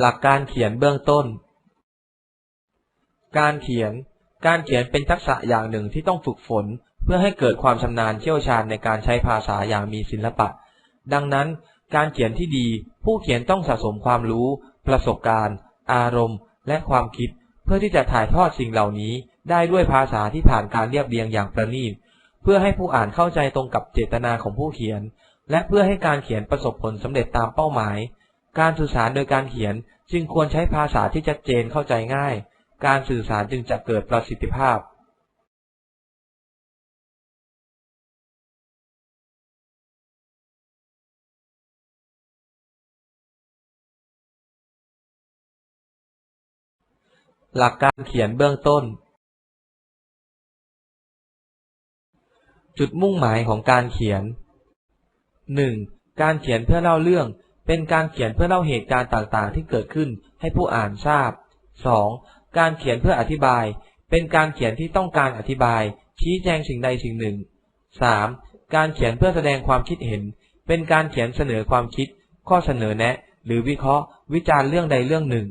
หลักการเขียนเบื้องต้น การเขียน การเขียนเป็นทักษะอย่างหนึ่งที่ต้องฝึกฝน เพื่อให้เกิดความชำนาญเชี่ยวชาญในการใช้ภาษาอย่างมีศิลปะ ดังนั้น การเขียนที่ดี ผู้เขียนต้องสะสมความรู้ ประสบการณ์ อารมณ์ และความคิด เพื่อที่จะถ่ายทอดสิ่งเหล่านี้ ได้ด้วยภาษาที่ผ่านการเรียบเรียงอย่างประณีต เพื่อให้ผู้อ่านเข้าใจตรงกับเจตนาของผู้เขียน และเพื่อให้การเขียนประสบผลสำเร็จตามเป้าหมายการสื่อสารโดยการเขียน จึงควรใช้ภาษาที่ชัดเจนเข้าใจง่าย การสื่อสารจึงจะเกิดประสิทธิภาพหลักการเขียนเบื้องต้น จุดมุ่งหมายของการเขียน 1. การเขียนเพื่อเล่าเรื่อง เป็นการเขียนเพื่อเล่าเหตุการณ์ต่างๆ ที่เกิดขึ้นให้ผู้อ่านทราบ 2. การเขียนเพื่ออธิบาย เป็นการเขียนที่ต้องการอธิบาย ชี้แจงสิ่งใดสิ่งหนึ่ง 3. การเขียนเพื่อแสดงความคิดเห็น เป็นการเขียนเสนอความคิด ข้อเสนอแนะ หรือวิเคราะห์ วิจารณ์เรื่องใดเรื่องหนึ่ง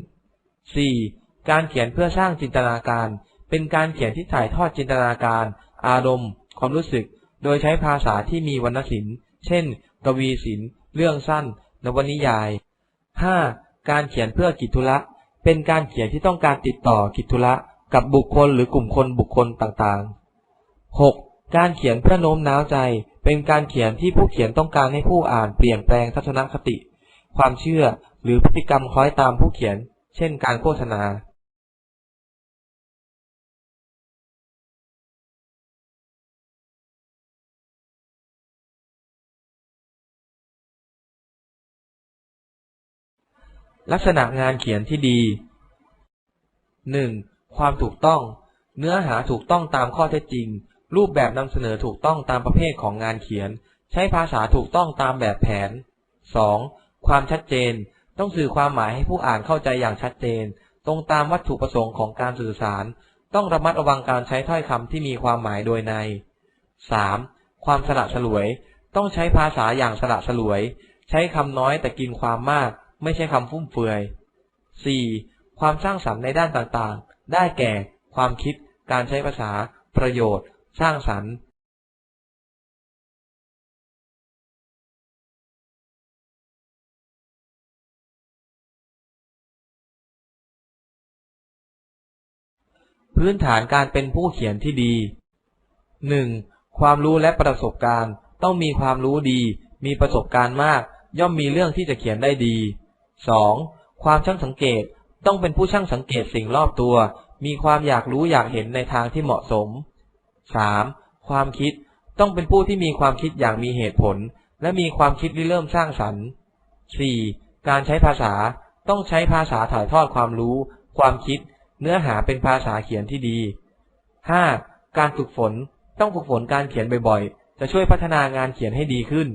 4. การเขียนเพื่อสร้างจินตนาการ เป็นการเขียนที่ถ่ายทอดจินตนาการ อารมณ์ ความรู้สึก โดยใช้ภาษาที่มีวรรณศิลป์ เช่น กวีศิลป์ เรื่องสั้น นวนิยาย 5. การเขียนเพื่อกิจธุระเป็นการเขียนที่ต้องการติดต่อกิจธุระกับบุคคลหรือกลุ่มคนบุคคลต่างๆ 6. การเขียนเพื่อโน้มน้าวใจ เป็นการเขียนที่ผู้เขียนต้องการให้ผู้อ่านเปลี่ยนแปลงทัศนคติ ความเชื่อหรือพฤติกรรมคล้อยตามผู้เขียน เช่น การโฆษณา ลักษณะงานเขียนที่ดี 1. ความถูกต้อง เนื้อหาถูกต้องตามข้อเท็จจริง รูปแบบนำเสนอถูกต้องตามประเภทของงานเขียน ใช้ภาษาถูกต้องตามแบบแผน 2. ความชัดเจน ต้องสื่อความหมายให้ผู้อ่านเข้าใจอย่างชัดเจน ตรงตามวัตถุประสงค์ของการสื่อสาร ต้องระมัดระวังการใช้ถ้อยคำที่มีความหมายโดยใน 3. ความสละสลวย ต้องใช้ภาษาอย่างสละสลวย ใช้คำน้อยแต่กินความมาก ไม่ใช่คำฟุ่มเฟือย 4. ความสร้างสรรค์ในด้านต่างๆ ได้แก่ ความคิด การใช้ภาษา ประโยชน์ สร้างสรรค์พื้นฐานการเป็นผู้เขียนที่ดี 1. ความรู้และประสบการณ์ ต้องมีความรู้ดี มีประสบการณ์มาก ย่อมมีเรื่องที่จะเขียนได้ดี 2. ความช่างสังเกตต้องเป็นผู้ช่างสังเกตสิ่งรอบตัว มีความอยากรู้อยากเห็นในทางที่เหมาะสม 3. ความคิดต้องเป็นผู้ที่มีความคิดอย่างมีเหตุผล และมีความคิดริเริ่มสร้างสรรค์ 4. การใช้ภาษาต้องใช้ภาษาถ่ายทอดความรู้ ความคิด เนื้อหาเป็นภาษาเขียนที่ดี 5. การฝึกฝนต้องฝึกฝนการเขียนบ่อยๆ จะช่วยพัฒนางานเขียนให้ดีขึ้น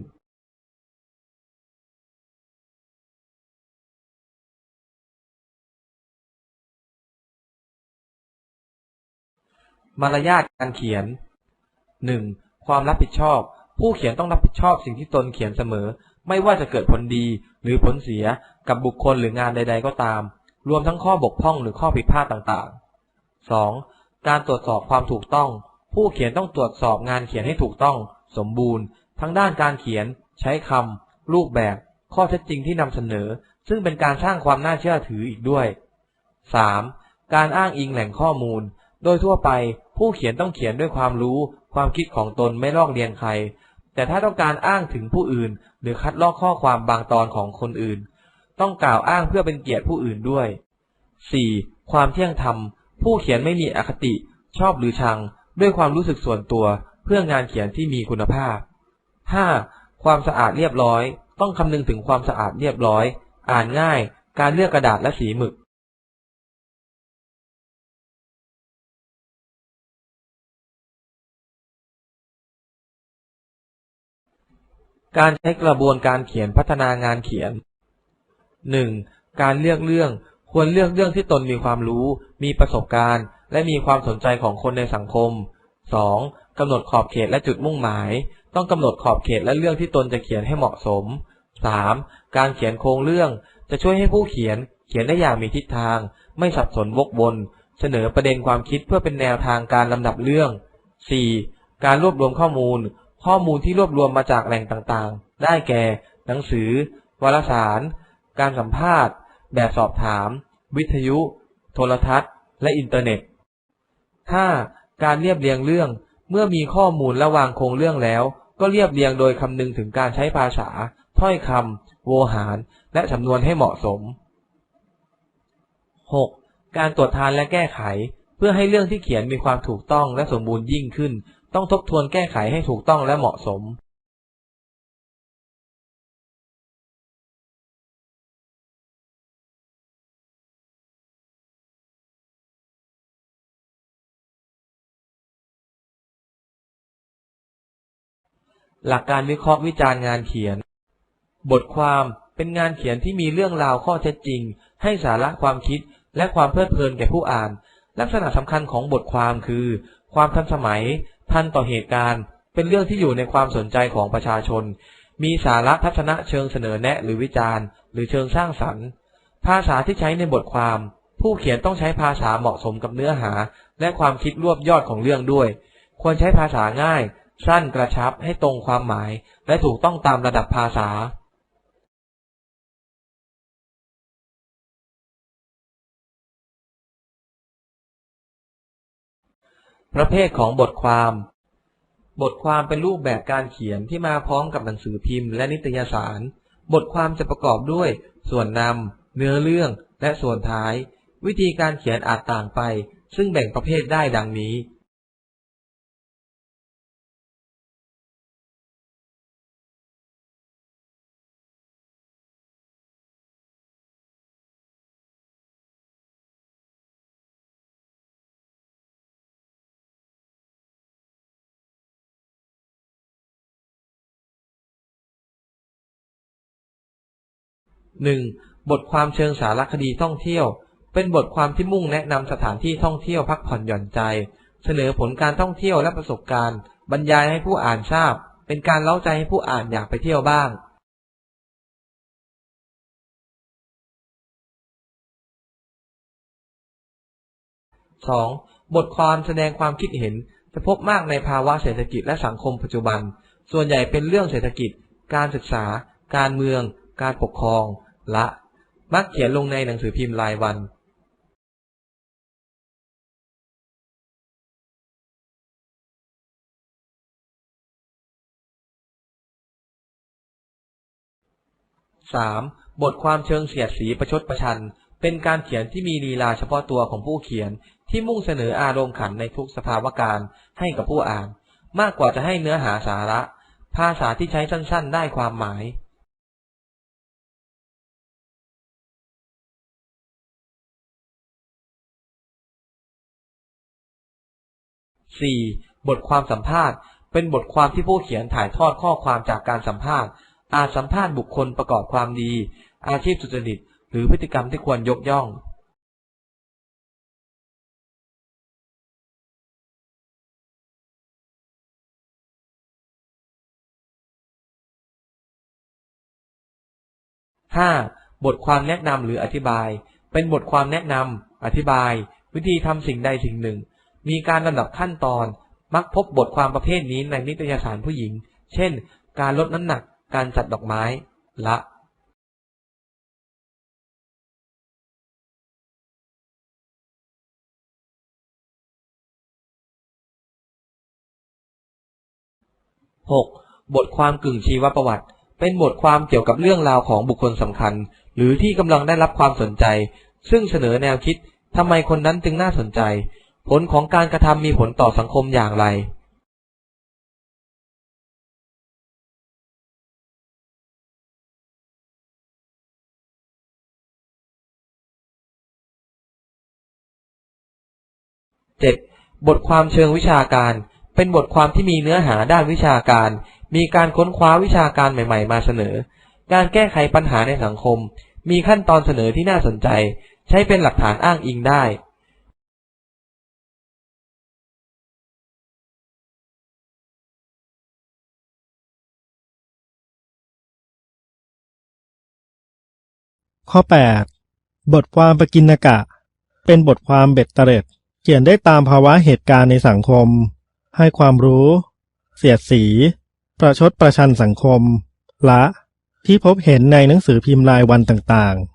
มารยาทการเขียน 1. ความรับผิดชอบ ผู้เขียนต้องรับผิดชอบสิ่งที่ตนเขียนเสมอ ไม่ว่าจะเกิดผลดีหรือผลเสียกับบุคคลหรืองานใด ๆ ก็ตาม รวมทั้งข้อบกพร่องหรือข้อผิดพลาดต่างๆ 2. การตรวจสอบความถูกต้อง ผู้เขียนต้องตรวจสอบงานเขียนให้ถูกต้อง สมบูรณ์ ทั้งด้านการเขียน ใช้คำรูปแบบ ข้อเท็จจริงที่นำเสนอ ซึ่งเป็นการสร้างความน่าเชื่อถืออีกด้วย 3. การอ้างอิงแหล่งข้อมูล โดยทั่วไป ผู้เขียนต้องเขียนด้วยความรู้ ความคิดของตนไม่ลอกเลียนใคร แต่ถ้าต้องการอ้างถึงผู้อื่น หรือคัดลอกข้อความบางตอนของคนอื่น ต้องกล่าวอ้างเพื่อเป็นเกียรติผู้อื่นด้วย 4. ความเที่ยงธรรม ผู้เขียนไม่มีอคติ ชอบหรือชัง ด้วยความรู้สึกส่วนตัว เพื่องานเขียนที่มีคุณภาพ 5. ความสะอาดเรียบร้อย ต้องคำนึงถึงความสะอาดเรียบร้อย อ่านง่าย การเลือกกระดาษและสีหมึก การใช้กระบวนการเขียนพัฒนางานเขียน 1. การเลือกเรื่องควรเลือกเรื่องที่ตนมีความรู้ มีประสบการณ์ และมีความสนใจของคนในสังคม 2. กำหนดขอบเขตและจุดมุ่งหมาย ต้องกำหนดขอบเขตและเรื่องที่ตนจะเขียนให้เหมาะสม 3. การเขียนโครงเรื่องจะช่วยให้ผู้เขียนเขียนได้อย่างมีทิศทาง ไม่สับสนวกวนเสนอประเด็นความคิดเพื่อเป็นแนวทางการลำดับเรื่อง 4. การรวบรวมข้อมูล ข้อมูลที่รวบรวมมาจากแหล่งต่างๆ ได้แก่ หนังสือ วารสาร การสัมภาษณ์ แบบสอบถาม วิทยุ โทรทัศน์ และอินเทอร์เน็ต 5. การเรียบเรียงเรื่อง เมื่อมีข้อมูลและวางโครงเรื่องแล้ว ก็เรียบเรียงโดยคำนึงถึงการใช้ภาษา ถ้อยคำ โวหาร และสำนวนให้เหมาะสม 6. การตรวจทานและแก้ไข เพื่อให้เรื่องที่เขียนมีความถูกต้องและสมบูรณ์ยิ่งขึ้น ต้องทบทวนแก้ไขให้ถูกต้องและเหมาะสมหลักการวิเคราะห์วิจารณ์งานเขียน บทความเป็นงานเขียนที่มีเรื่องราวข้อเท็จจริง ให้สาระความคิดและความเพลิดเพลินแก่ผู้อ่าน ลักษณะสำคัญของบทความคือ ความทันสมัยทันต่อเหตุการณ์ เป็นเรื่องที่อยู่ในความสนใจของประชาชน มีสาระทัศนะเชิงเสนอแนะหรือวิจารณ์ หรือเชิงสร้างสรรค์ ภาษาที่ใช้ในบทความ ผู้เขียนต้องใช้ภาษาเหมาะสมกับเนื้อหา และความคิดรวบยอดของเรื่องด้วย ควรใช้ภาษาง่าย สั้นกระชับให้ตรงความหมาย และถูกต้องตามระดับภาษา ประเภทของบทความ บทความเป็นรูปแบบการเขียนที่มาพร้อมกับหนังสือพิมพ์และนิตยสาร บทความจะประกอบด้วย ส่วนนำเนื้อเรื่อง และส่วนท้าย วิธีการเขียนอาจต่างไป ซึ่งแบ่งประเภทได้ดังนี้ หนึ่งบทความเชิงสารคดีท่องเที่ยว เป็นบทความที่มุ่งแนะนำสถานที่ท่องเที่ยวพักผ่อนหย่อนใจ เสนอผลการท่องเที่ยวและประสบการณ์ บรรยายให้ผู้อ่านทราบ เป็นการเล้าใจให้ผู้อ่านอยากไปเที่ยวบ้าง 2. บทความแสดงความคิดเห็นจะพบมากในภาวะเศรษฐกิจและสังคมปัจจุบัน ส่วนใหญ่เป็นเรื่องเศรษฐกิจ การศึกษา การเมือง การปกครองและ มักเขียนลงในหนังสือพิมพ์รายวัน 3. บทความเชิงเสียดสีประชดประชัน เป็นการเขียนที่มีลีลาเฉพาะตัวของผู้เขียนที่มุ่งเสนออารมณ์ขันในทุกสภาวะการให้กับผู้อ่าน มากกว่าจะให้เนื้อหาสาระ ภาษาที่ใช้สั้น ๆ ได้ความหมาย 4. บทความสัมภาษณ์ เป็นบทความที่ผู้เขียนถ่ายทอดข้อความจากการสัมภาษณ์ อาจสัมภาษณ์บุคคลประกอบความดี อาชีพสุจริต หรือพฤติกรรมที่ควรยกย่อง 5. บทความแนะนำหรืออธิบาย เป็นบทความแนะนำอธิบาย วิธีทำสิ่งใดสิ่งหนึ่ง มีการลำดับขั้นตอน มักพบบทความประเภทนี้ในนิตยสารผู้หญิง เช่น การลดน้ำหนัก การจัดดอกไม้ ละ 6. บทความกึ่งชีวประวัติ เป็นบทความเกี่ยวกับเรื่องราวของบุคคลสำคัญ หรือที่กำลังได้รับความสนใจ ซึ่งเสนอแนวคิดทำไมคนนั้นจึงน่าสนใจ ผลของการกระทำมีผลต่อสังคมอย่างไร 7. บทความเชิงวิชาการ เป็นบทความที่มีเนื้อหาด้านวิชาการ มีการค้นคว้าวิชาการใหม่ ๆ มาเสนอ การแก้ไขปัญหาในสังคม มีขั้นตอนเสนอที่น่าสนใจ ใช้เป็นหลักฐานอ้างอิงได้ ข้อ 8 บทความปกิณกะ เป็นบทความเบ็ดเตร็ด เขียนได้ตามภาวะเหตุการณ์ในสังคม ให้ความรู้ เสียดสี ประชดประชันสังคมและ ที่พบเห็นในหนังสือพิมพ์รายวันต่างๆ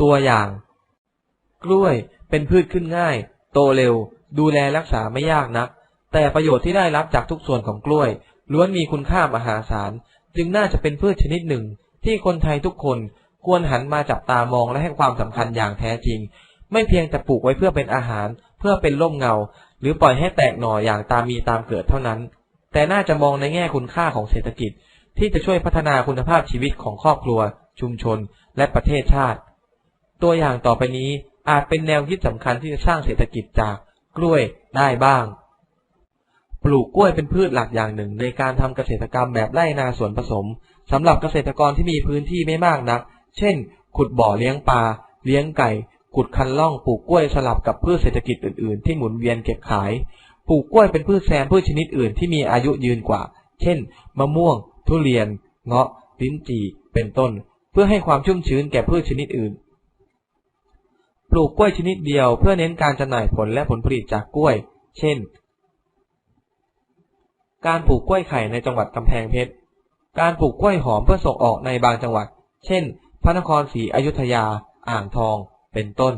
ตัวอย่าง กล้วยเป็นพืชขึ้นง่าย โตเร็ว ดูแลรักษาไม่ยากนัก แต่ประโยชน์ที่ได้รับจากทุกส่วนของกล้วย ล้วนมีคุณค่ามหาศาล จึงน่าจะเป็นพืชชนิดหนึ่ง ที่คนไทยทุกคนควรหันมาจับตามองและให้ความสำคัญอย่างแท้จริง ไม่เพียงแต่ปลูกไว้เพื่อเป็นอาหาร เพื่อเป็นร่มเงา หรือปล่อยให้แตกหน่ออย่างตามมีตามเกิดเท่านั้น แต่น่าจะมองในแง่คุณค่าของเศรษฐกิจ ที่จะช่วยพัฒนาคุณภาพชีวิตของครอบครัว ชุมชน และประเทศชาติ ตัวอย่างต่อไปนี้ อาจเป็นแนวคิดสำคัญที่จะสร้างเศรษฐกิจจากกล้วยได้บ้าง ปลูกกล้วยเป็นพืชหลักอย่างหนึ่ง ในการทำเกษตรกรรมแบบไร่นาสวนผสมสำหรับเกษตรกรที่มีพื้นที่ไม่มากนัก เช่น ขุดบ่อเลี้ยงปลา เลี้ยงไก่ ขุดคันล่องปลูกกล้วยสลับกับพืชเศรษฐกิจอื่นๆ ที่หมุนเวียนเก็บขาย ปลูกกล้วยเป็นพืชแซมพืชชนิดอื่นที่มีอายุยืนกว่า เช่น มะม่วง ทุเรียน เงาะ ลิ้นจี่ เป็นต้น เพื่อให้ความชุ่มชื้นแก่พืชชนิดอื่น ปลูกกล้วยชนิดเดียวเพื่อเน้นการจำหน่ายผลและผลผลิตจากกล้วย เช่น การปลูกกล้วยไข่ในจังหวัดกำแพงเพชร การปลูกกล้วยหอมเพื่อส่งออกในบางจังหวัด เช่น พระนครศรีอยุธยา อ่างทอง เป็นต้น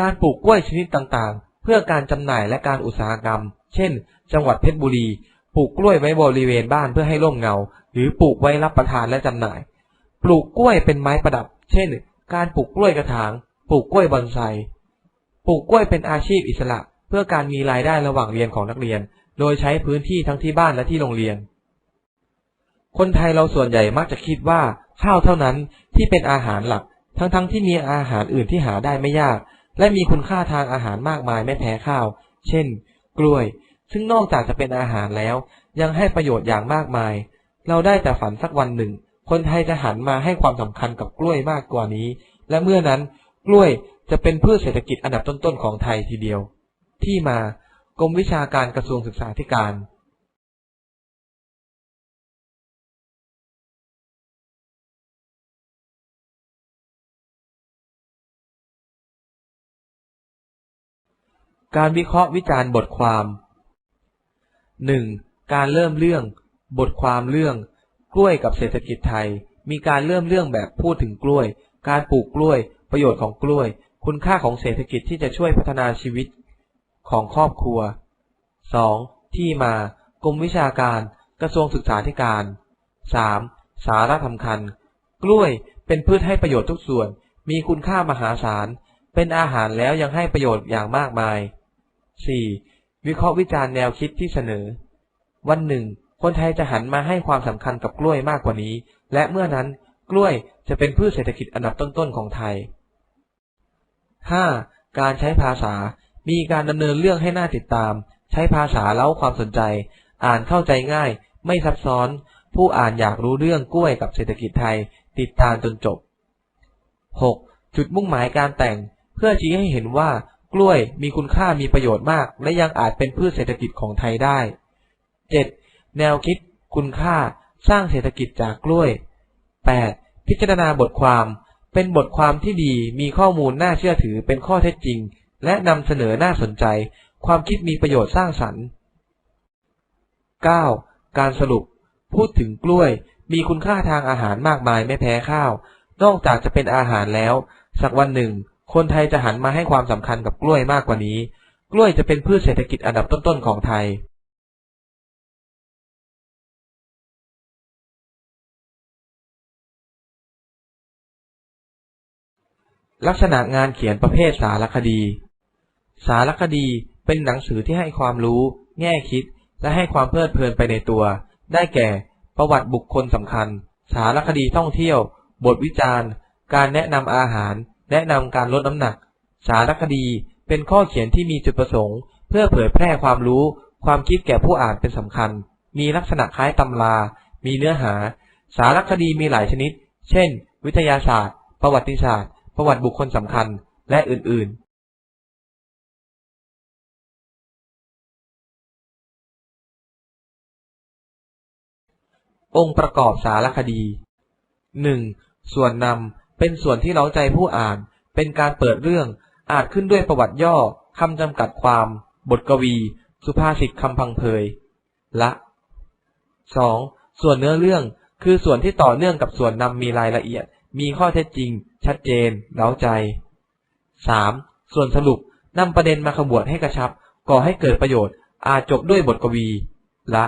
การปลูกกล้วยชนิดต่างๆ เพื่อการจำหน่ายและการอุตสาหกรรม เช่น จังหวัดเพชรบุรี ปลูกกล้วยไว้บริเวณบ้านเพื่อให้ร่มเงา หรือปลูกไว้รับประทานและจำหน่าย ปลูกกล้วยเป็นไม้ประดับ เช่น การปลูกกล้วยกระถาง ปลูกกล้วยบอนไซ ปลูกกล้วยเป็นอาชีพอิสระ เพื่อการมีรายได้ระหว่างเรียนของนักเรียน โดยใช้พื้นที่ทั้งที่บ้านและที่โรงเรียน คนไทยเราส่วนใหญ่มักจะคิดว่าข้าวเท่านั้นที่เป็นอาหารหลัก ทั้งๆทที่มีอาหารอื่นที่หาได้ไม่ยาก และมีคุณค่าทางอาหารมากมายไม่แพ้ข้าว เช่น กล้วย ซึ่งนอกจากจะเป็นอาหารแล้ว ยังให้ประโยชน์อย่างมากมาย เราได้แต่ฝันสักวันหนึ่ง คนไทยจะหันมาให้ความสำคัญกับกล้วยมากกว่านี้ และเมื่อนั้นกล้วยจะเป็นพืชเศรษฐกิจอันดับต้นๆของไทยทีเดียว ที่มากรมวิชาการกระทรวงศึกษาธิการการวิเคราะห์วิจารณ์บทความ 1. การเริ่มเรื่อง บทความเรื่อง กล้วยกับเศรษฐกิจไทย มีการเริ่มเรื่องแบบพูดถึงกล้วย การปลูกกล้วย ประโยชน์ของกล้วย คุณค่าของเศรษฐกิจที่จะช่วยพัฒนาชีวิตของครอบครัว 2. ที่มา กรมวิชาการ กระทรวงศึกษาธิการ 3. สาระสำคัญ กล้วยเป็นพืชให้ประโยชน์ทุกส่วน มีคุณค่ามหาศาล เป็นอาหารแล้วยังให้ประโยชน์อย่างมากมาย 4. วิเคราะห์วิจารณ์แนวคิดที่เสนอ วันหนึ่ง คนไทยจะหันมาให้ความสำคัญกับกล้วยมากกว่านี้ และเมื่อนั้นกล้วยจะเป็นพืชเศรษฐกิจอันดับต้นๆของไทย 5. การใช้ภาษา มีการดำเนินเรื่องให้น่าติดตาม ใช้ภาษาเล้าความสนใจ อ่านเข้าใจง่าย ไม่ซับซ้อน ผู้อ่านอยากรู้เรื่องกล้วยกับเศรษฐกิจไทย ติดตามจนจบ 6. จุดมุ่งหมายการแต่ง เพื่อชี้ให้เห็นว่ากล้วยมีคุณค่ามีประโยชน์มาก และยังอาจเป็นพืชเศรษฐกิจของไทยได้ 7. แนวคิด คุณค่า สร้างเศรษฐกิจจากกล้วย 8. พิจารณาบทความ เป็นบทความที่ดี มีข้อมูลน่าเชื่อถือ เป็นข้อเท็จจริง และนำเสนอน่าสนใจ ความคิดมีประโยชน์สร้างสรรค์ 9. การสรุป พูดถึงกล้วย มีคุณค่าทางอาหารมากมายไม่แพ้ข้าว นอกจากจะเป็นอาหารแล้ว สักวันหนึ่ง คนไทยจะหันมาให้ความสำคัญกับกล้วยมากกว่านี้ กล้วยจะเป็นพืชเศรษฐกิจอันดับต้นๆของไทย ลักษณะงานเขียนประเภทสารคดี สารคดีเป็นหนังสือที่ให้ความรู้ แง่คิด และให้ความเพลิดเพลินไปในตัว ได้แก่ ประวัติบุคคลสำคัญ สารคดีท่องเที่ยว บทวิจารณ์ การแนะนำอาหาร แนะนำการลดน้ำหนัก สารคดีเป็นข้อเขียนที่มีจุดประสงค์ เพื่อเผยแพร่ความรู้ ความคิดแก่ผู้อ่านเป็นสำคัญ มีลักษณะคล้ายตำรา มีเนื้อหา สารคดีมีหลายชนิด เช่น วิทยาศาสตร์ ประวัติศาสตร์ ประวัติบุคคลสำคัญ และอื่น ๆองค์ประกอบสารคดี 1. ส่วนนำ เป็นส่วนที่เล้าใจผู้อ่าน เป็นการเปิดเรื่อง อาจขึ้นด้วยประวัติย่อ คำจำกัดความ บทกวี สุภาษิตคำพังเพย ละ 2. ส่วนเนื้อเรื่อง คือส่วนที่ต่อเนื่องกับส่วนนำมีรายละเอียด มีข้อเท็จจริง ชัดเจน เร้าใจ 3. ส่วนสรุปนำประเด็นมาขบวดให้กระชับ ก่อให้เกิดประโยชน์ อาจจบด้วยบทกวี ละ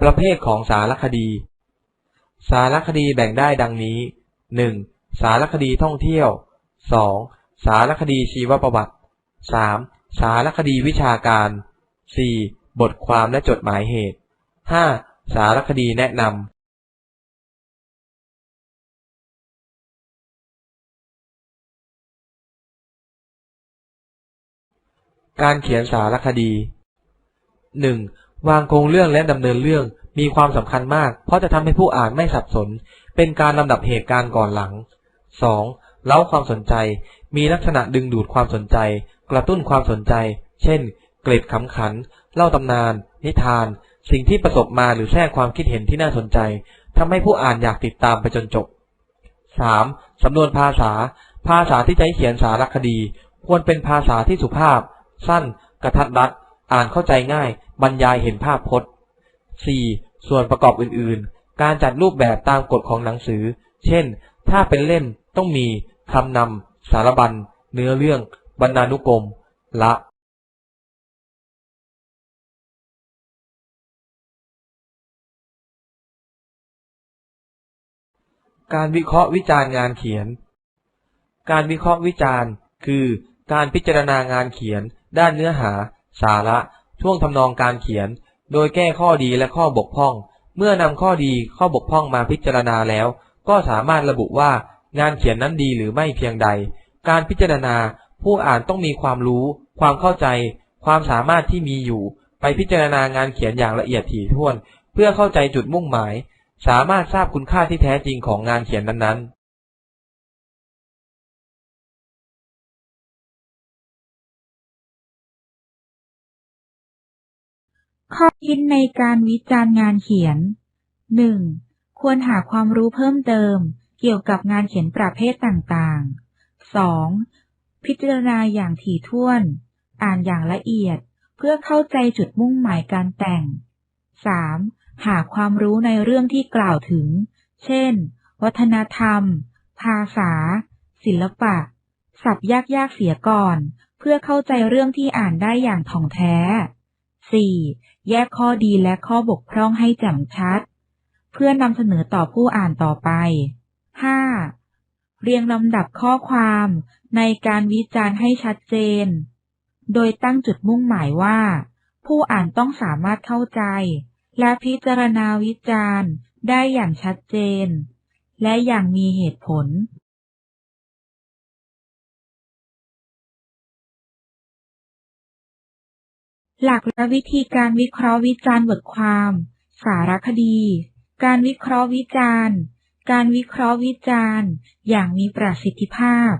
ประเภทของสารคดี สารคดีแบ่งได้ดังนี้ 1. สารคดีท่องเที่ยว 2. สารคดีชีวประวัติ 3. สารคดีวิชาการ 4. บทความและจดหมายเหตุ 5. สารคดีแนะนำการเขียนสารคดี 1. วางโครงเรื่องและดำเนินเรื่องมีความสำคัญมาก เพราะจะทำให้ผู้อ่านไม่สับสน เป็นการลำดับเหตุการณ์ก่อนหลัง 2. เล้าความสนใจ มีลักษณะดึงดูดความสนใจ กระตุ้นความสนใจ เช่น เกร็ดขำขัน เล่าตำนาน นิทาน สิ่งที่ประสบมาหรือแทรกความคิดเห็นที่น่าสนใจทำให้ผู้อ่านอยากติดตามไปจนจบ 3. สำนวนภาษา ภาษาที่ใช้เขียนสารคดี ควรเป็นภาษาที่สุภาพ สั้น กระทัดรัด อ่านเข้าใจง่าย บรรยายเห็นภาพพจน์ 4. ส่วนประกอบอื่นๆ การจัดรูปแบบตามกฎของหนังสือ เช่น ถ้าเป็นเล่มต้องมีคำนำ สารบัญ เนื้อเรื่อง บรรณานุกรม ละการวิเคราะห์วิจารณ์งานเขียน การวิเคราะห์วิจารณ์ คือ การพิจารณางานเขียน ด้านเนื้อหา สาระ ท่วงทำนองการเขียน โดยแก้ข้อดีและข้อบกพร่อง เมื่อนำข้อดีข้อบกพร่องมาพิจารณาแล้ว ก็สามารถระบุว่า งานเขียนนั้นดีหรือไม่เพียงใด การพิจารณา ผู้อ่านต้องมีความรู้ ความเข้าใจ ความสามารถที่มีอยู่ ไปพิจารณางานเขียนอย่างละเอียดถี่ถ้วน เพื่อเข้าใจจุดมุ่งหมาย สามารถทราบคุณค่าที่แท้จริงของงานเขียนนั้นๆข้อคิดในการวิจารณ์งานเขียน 1. ควรหาความรู้เพิ่มเติม เกี่ยวกับงานเขียนประเภทต่างๆ 2. พิจารณาอย่างถี่ถ้วน อ่านอย่างละเอียด เพื่อเข้าใจจุดมุ่งหมายการแต่ง 3. หาความรู้ในเรื่องที่กล่าวถึง เช่น วัฒนธรรม ภาษา ศิลปะศัพท์ยากๆเสียก่อน เพื่อเข้าใจเรื่องที่อ่านได้อย่างถ่องแท้ 4. แยกข้อดีและข้อบกพร่องให้แจ่มชัด เพื่อนำเสนอต่อผู้อ่านต่อไป เรียงลำดับข้อความในการวิจารณ์ให้ชัดเจน โดยตั้งจุดมุ่งหมายว่า ผู้อ่านต้องสามารถเข้าใจ และพิจารณาวิจารณ์ได้อย่างชัดเจน และอย่างมีเหตุผล หลักและวิธีการวิเคราะห์วิจารณ์บทความ สารคดี การวิเคราะห์วิจารณ์ การวิเคราะห์วิจารณ์อย่างมีประสิทธิภาพ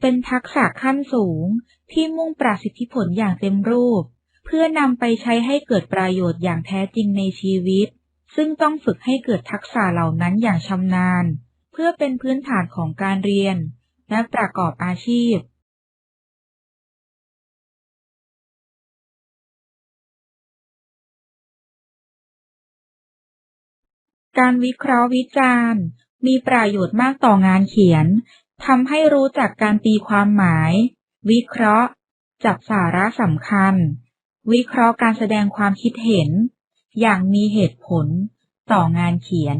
เป็นทักษะขั้นสูงที่มุ่งประสิทธิผลอย่างเต็มรูป เพื่อนำไปใช้ให้เกิดประโยชน์อย่างแท้จริงในชีวิต ซึ่งต้องฝึกให้เกิดทักษะเหล่านั้นอย่างชำนาญ เพื่อเป็นพื้นฐานของการเรียน และประกอบอาชีพการวิเคราะห์วิจารณ์ มีประโยชน์มากต่องานเขียนทำให้รู้จักการตีความหมาย วิเคราะห์ จับสาระสำคัญ วิเคราะห์การแสดงความคิดเห็น อย่างมีเหตุผล ต่องานเขียน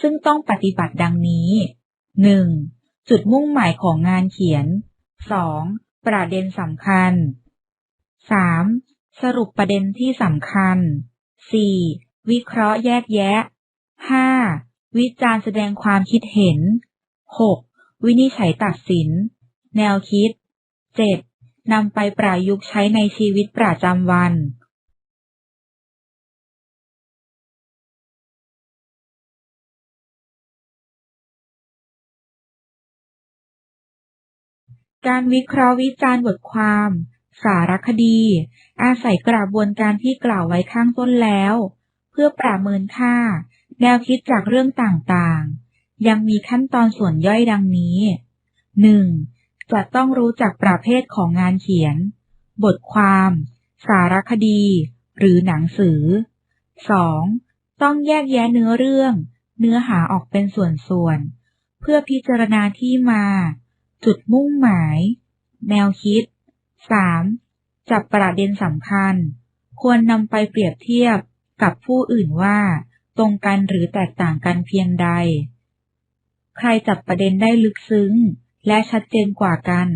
ซึ่งต้องปฏิบัติดังนี้ 1. จุดมุ่งหมายของงานเขียน 2. ประเด็นสำคัญ 3. สรุปประเด็นที่สำคัญ 4. วิเคราะห์แยกแยะ 5. วิจารณ์แสดงความคิดเห็น 6. วินิจฉัยตัดสิน แนวคิด 7. นำไปประยุกต์ใช้ในชีวิตประจำวันการวิเคราะห์วิจารณ์บทความ สารคดี อาศัยกระบวนการที่กล่าวไว้ข้างต้นแล้ว เพื่อประเมินค่า แนวคิดจากเรื่องต่างๆ ยังมีขั้นตอนส่วนย่อยดังนี้ 1. จะต้องรู้จักประเภทของงานเขียน บทความ สารคดี หรือหนังสือ 2. ต้องแยกแยะเนื้อเรื่อง เนื้อหาออกเป็นส่วนๆ เพื่อพิจารณาที่มา จุดมุ่งหมาย แนวคิด 3. จับประเด็นสำคัญ ควรนำไปเปรียบเทียบกับผู้อื่นว่า ตรงกันหรือแตกต่างกันเพียงใด ใครจับประเด็นได้ลึกซึ้ง และชัดเจนกว่ากัน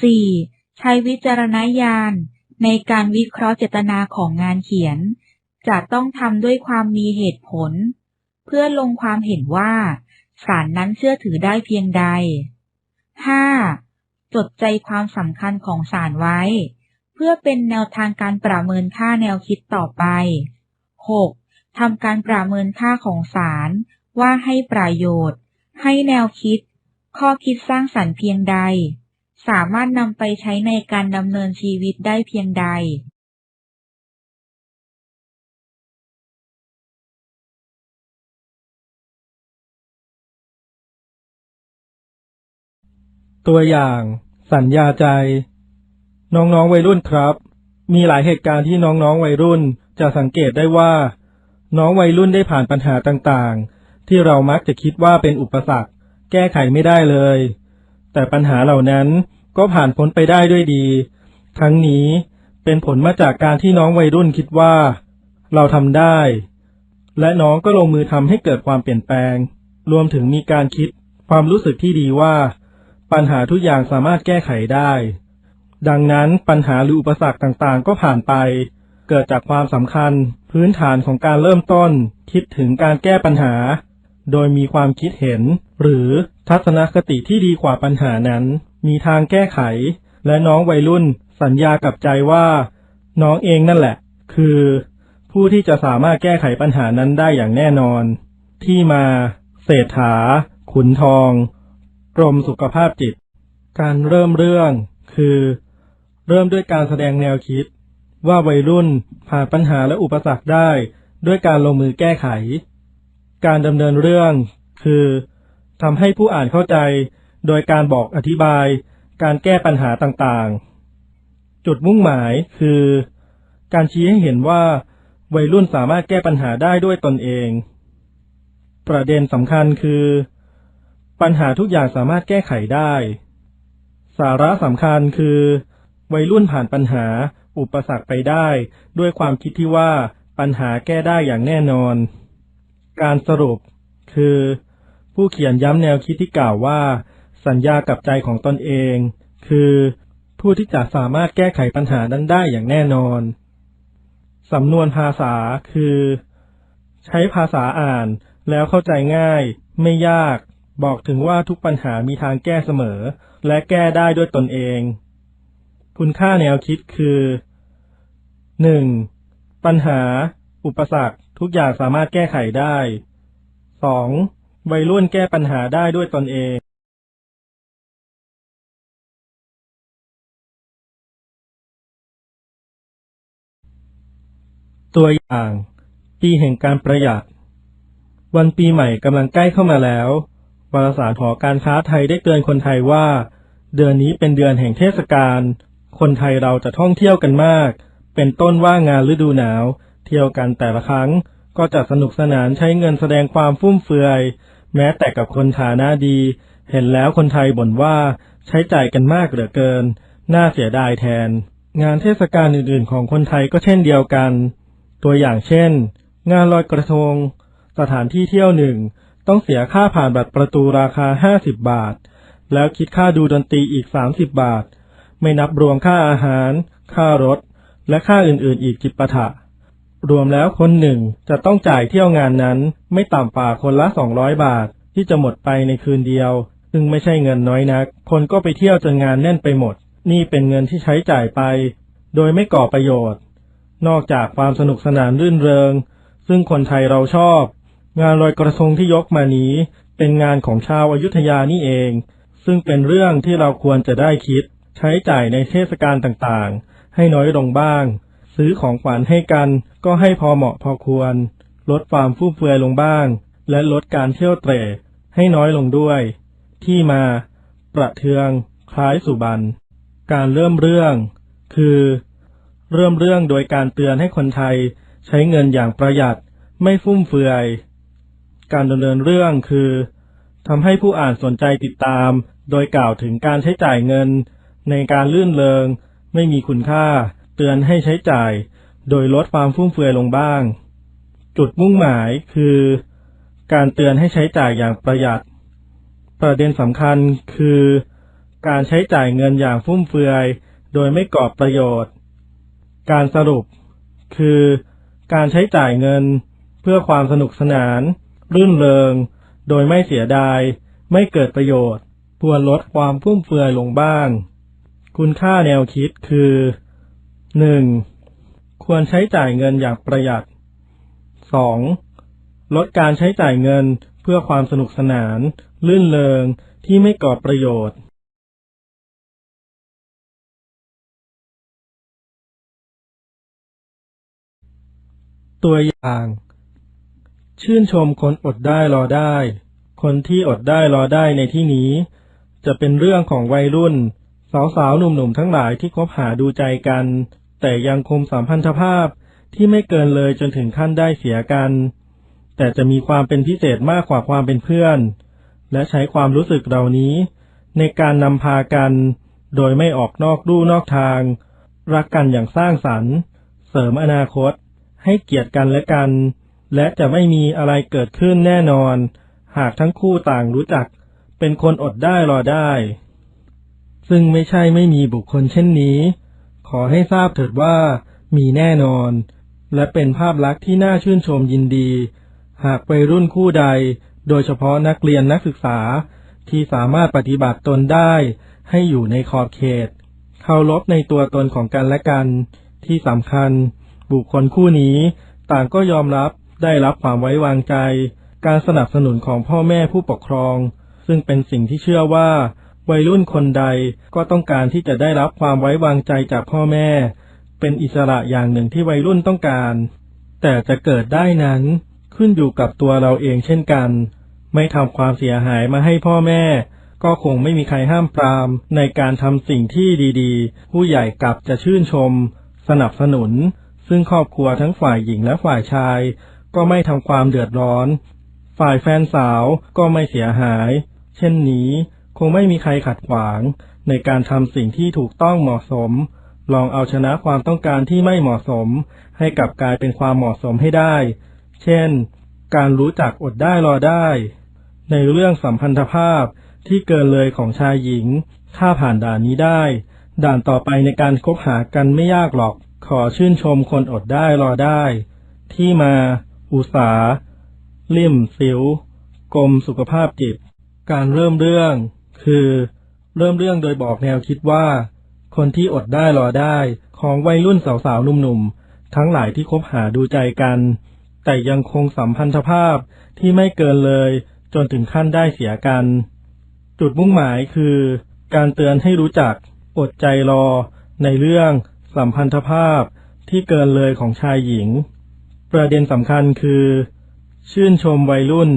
4. ใช้วิจารณญาณ ในการวิเคราะห์เจตนาของงานเขียน จะต้องทำด้วยความมีเหตุผล เพื่อลงความเห็นว่า สารนั้นเชื่อถือได้เพียงใด 5. จดใจความสำคัญของสารไว้ เพื่อเป็นแนวทางการประเมินค่าแนวคิดต่อไป 6. ทำการประเมินค่าของสารว่าให้ประโยชน์ ให้แนวคิด ข้อคิดสร้างสรรค์เพียงใด สามารถนำไปใช้ในการดำเนินชีวิตได้เพียงใด ตัวอย่าง สัญญาใจ น้องๆวัยรุ่นครับ มีหลายเหตุการณ์ที่น้องๆวัยรุ่นจะสังเกตได้ว่า น้องวัยรุ่นได้ผ่านปัญหาต่างๆ ที่เรามักจะคิดว่าเป็นอุปสรรค แก้ไขไม่ได้เลย แต่ปัญหาเหล่านั้นก็ผ่านพ้นไปได้ด้วยดี ทั้งนี้เป็นผลมาจากการที่น้องวัยรุ่นคิดว่า เราทำได้ และน้องก็ลงมือทำให้เกิดความเปลี่ยนแปลง รวมถึงมีการคิดความรู้สึกที่ดีว่า ปัญหาทุกอย่างสามารถแก้ไขได้ ดังนั้นปัญหาหรืออุปสรรคต่างๆ ก็ผ่านไป เกิดจากความสำคัญ พื้นฐานของการเริ่มต้น คิดถึงการแก้ปัญหา โดยมีความคิดเห็น หรือทัศนคติที่ดีกว่าปัญหานั้น มีทางแก้ไข และน้องวัยรุ่นสัญญากับใจว่า น้องเองนั่นแหละ คือ ผู้ที่จะสามารถแก้ไขปัญหานั้นได้อย่างแน่นอน ที่มา เศรษฐา ขุนทอง กรมสุขภาพจิต การเริ่มเรื่อง คือ เริ่มด้วยการแสดงแนวคิด ว่าวัยรุ่นผ่านปัญหาและอุปสรรคได้ ด้วยการลงมือแก้ไข การดำเนินเรื่อง คือทำให้ผู้อ่านเข้าใจ โดยการบอกอธิบาย การแก้ปัญหาต่างๆ จุดมุ่งหมายคือ การชี้ให้เห็นว่า วัยรุ่นสามารถแก้ปัญหาได้ด้วยตนเอง ประเด็นสำคัญคือ ปัญหาทุกอย่างสามารถแก้ไขได้ สาระสำคัญคือ วัยรุ่นผ่านปัญหา อุปสรรคไปได้ ด้วยความคิดที่ว่าปัญหาแก้ได้อย่างแน่นอน การสรุป คือ ผู้เขียนย้ำแนวคิดที่กล่าวว่า สัญญากับใจของตนเอง คือผู้ที่จะสามารถแก้ไขปัญหานั้นได้อย่างแน่นอน สำนวนภาษาคือ ใช้ภาษาอ่านแล้วเข้าใจง่าย ไม่ยาก บอกถึงว่าทุกปัญหามีทางแก้เสมอ และแก้ได้ด้วยตนเอง คุณค่าแนวคิดคือ 1. ปัญหา อุปสรรค ทุกอย่างสามารถแก้ไขได้ 2. วัยรุ่นแก้ปัญหาได้ด้วยตนเองตัวอย่าง ปีแห่งการประหยัด วันปีใหม่กำลังใกล้เข้ามาแล้ว วารสารหอการค้าไทยได้เตือนคนไทยว่า เดือนนี้เป็นเดือนแห่งเทศกาล คนไทยเราจะท่องเที่ยวกันมาก เป็นต้นว่างานฤดูหนาว เที่ยวกันแต่ละครั้ง ก็จะสนุกสนานใช้เงินแสดงความฟุ่มเฟือย แม้แต่กับคนฐานะดี เห็นแล้วคนไทยบ่นว่าใช้จ่ายกันมากเหลือเกิน น่าเสียดายแทน งานเทศกาลอื่นๆ ของคนไทยก็เช่นเดียวกัน ตัวอย่างเช่น งานลอยกระทง สถานที่เที่ยวหนึ่งต้องเสียค่าผ่านบัตรประตูราคา 50 บาท แล้วคิดค่าดูดนตรีอีก 30 บาท ไม่นับรวมค่าอาหาร ค่ารถ และค่าอื่นๆ อีกจิปาถะ รวมแล้วคนหนึ่งจะต้องจ่ายเที่ยวงานนั้น ไม่ต่ำกว่าคนละ 200 บาท ที่จะหมดไปในคืนเดียว ซึ่งไม่ใช่เงินน้อยนัก คนก็ไปเที่ยวจนงานแน่นไปหมด นี่เป็นเงินที่ใช้จ่ายไป โดยไม่ก่อประโยชน์ นอกจากความสนุกสนานรื่นเริง ซึ่งคนไทยเราชอบ งานลอยกระทงที่ยกมานี้ เป็นงานของชาวอายุทยานี่เองซึ่งเป็นเรื่องที่เราควรจะได้คิด ใช้จ่ายในเทศกาลต่างๆ ให้น้อยลงบ้าง ซื้อของขวัญให้กันก็ให้พอเหมาะพอควร ลดความฟุ่มเฟือยลงบ้าง และลดการเที่ยวเตร่ให้น้อยลงด้วย ที่มา ประเทือง คล้ายสุบันการเริ่มเรื่อง คือ เริ่มเรื่องโดยการเตือนให้คนไทยใช้เงินอย่างประหยัดไม่ฟุ่มเฟือย การดำเนินเรื่องคือทำให้ผู้อ่านสนใจติดตาม โดยกล่าวถึงการใช้จ่ายเงิน ในการลื่นเลงไม่มีคุณค่า เตือนให้ใช้จ่าย โดยลดความฟุ่มเฟือยลงบ้าง จุดมุ่งหมายคือ การเตือนให้ใช้จ่ายอย่างประหยัด ประเด็นสำคัญคือ การใช้จ่ายเงินอย่างฟุ่มเฟือย โดยไม่ก่อประโยชน์ การสรุป คือ การใช้จ่ายเงินเพื่อความสนุกสนาน รื่นเริง โดยไม่เสียดาย ไม่เกิดประโยชน์ควรลดความฟุ่มเฟือยลงบ้าง คุณค่าแนวคิดคือ 1. ควรใช้จ่ายเงินอย่างประหยัด 2. ลดการใช้จ่ายเงินเพื่อความสนุกสนาน ลื่นเริงที่ไม่ก่อประโยชน์ ตัวอย่าง ชื่นชมคนอดได้รอได้ คนที่อดได้รอได้ในที่นี้ จะเป็นเรื่องของวัยรุ่น สาวๆ หนุ่มๆ ทั้งหลายที่คบหาดูใจกัน แต่ยังคงสัมพันธภาพที่ไม่เกินเลยจนถึงขั้นได้เสียกัน แต่จะมีความเป็นพิเศษมากกว่าความเป็นเพื่อน และใช้ความรู้สึกเหล่านี้ ในการนำพากัน โดยไม่ออกนอกลู่นอกทาง รักกันอย่างสร้างสรรค์ เสริมอนาคต ให้เกียรติกันและกัน และจะไม่มีอะไรเกิดขึ้นแน่นอน หากทั้งคู่ต่างรู้จัก เป็นคนอดได้รอได้ ซึ่งไม่ใช่ไม่มีบุคคลเช่นนี้ ขอให้ทราบเถิดว่ามีแน่นอน และเป็นภาพลักษณ์ที่น่าชื่นชมยินดี หากวัยรุ่นคู่ใด โดยเฉพาะนักเรียนนักศึกษา ที่สามารถปฏิบัติตนได้ให้อยู่ในขอบเขต เคารพในตัวตนของกันและกัน ที่สำคัญ บุคคลคู่นี้ต่างก็ยอมรับได้รับความไว้วางใจ การสนับสนุนของพ่อแม่ผู้ปกครอง ซึ่งเป็นสิ่งที่เชื่อว่า วัยรุ่นคนใดก็ต้องการที่จะได้รับความไว้วางใจจากพ่อแม่ เป็นอิสระอย่างหนึ่งที่วัยรุ่นต้องการ แต่จะเกิดได้นั้นขึ้นอยู่กับตัวเราเองเช่นกัน ไม่ทำความเสียหายมาให้พ่อแม่ ก็คงไม่มีใครห้ามปราม ในการทำสิ่งที่ดีๆ ผู้ใหญ่กลับจะชื่นชม สนับสนุน ซึ่งครอบครัวทั้งฝ่ายหญิงและฝ่ายชาย ก็ไม่ทำความเดือดร้อน ฝ่ายแฟนสาวก็ไม่เสียหาย เช่นนี้ คงไม่มีใครขัดขวาง ในการทำสิ่งที่ถูกต้องเหมาะสม ลองเอาชนะความต้องการที่ไม่เหมาะสม ให้กลับกลายเป็นความเหมาะสมให้ได้ เช่น การรู้จักอดได้รอได้ ในเรื่องสัมพันธภาพที่เกินเลยของชายหญิง ถ้าผ่านด่านนี้ได้ ด่านต่อไปในการคบหากันไม่ยากหรอก ขอชื่นชมคนอดได้รอได้ ที่มา อุสาลิ่มสิวกรมสุขภาพจิต การเริ่มเรื่อง คือเริ่มเรื่องโดยบอกแนวคิดว่า คนที่อดได้รอได้ของวัยรุ่นสาวๆหนุ่มๆ ทั้งหลายที่คบหาดูใจกัน แต่ยังคงสัมพันธภาพที่ไม่เกินเลยจนถึงขั้นได้เสียกัน จุดมุ่งหมายคือ การเตือนให้รู้จักอดใจรอ ในเรื่องสัมพันธภาพที่เกินเลยของชายหญิง ประเด็นสำคัญคือ ชื่นชมวัยรุ่น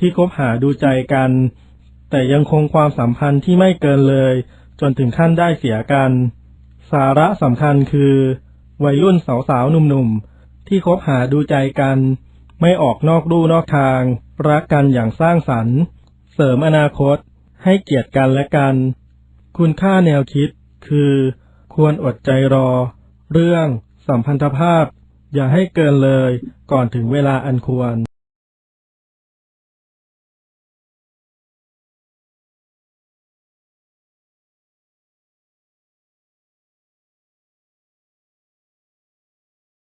ที่คบหาดูใจกัน แต่ยังคงความสัมพันธ์ที่ไม่เกินเลย จนถึงขั้นได้เสียกัน สาระสำคัญคือ วัยรุ่นสาวๆหนุ่มๆ ที่คบหาดูใจกัน ไม่ออกนอกลู่นอกทาง รักกันอย่างสร้างสรรค์ เสริมอนาคต ให้เกียรติกันและกัน คุณค่าแนวคิดคือ ควรอดใจรอ เรื่อง สัมพันธภาพ อย่าให้เกินเลย ก่อนถึงเวลาอันควร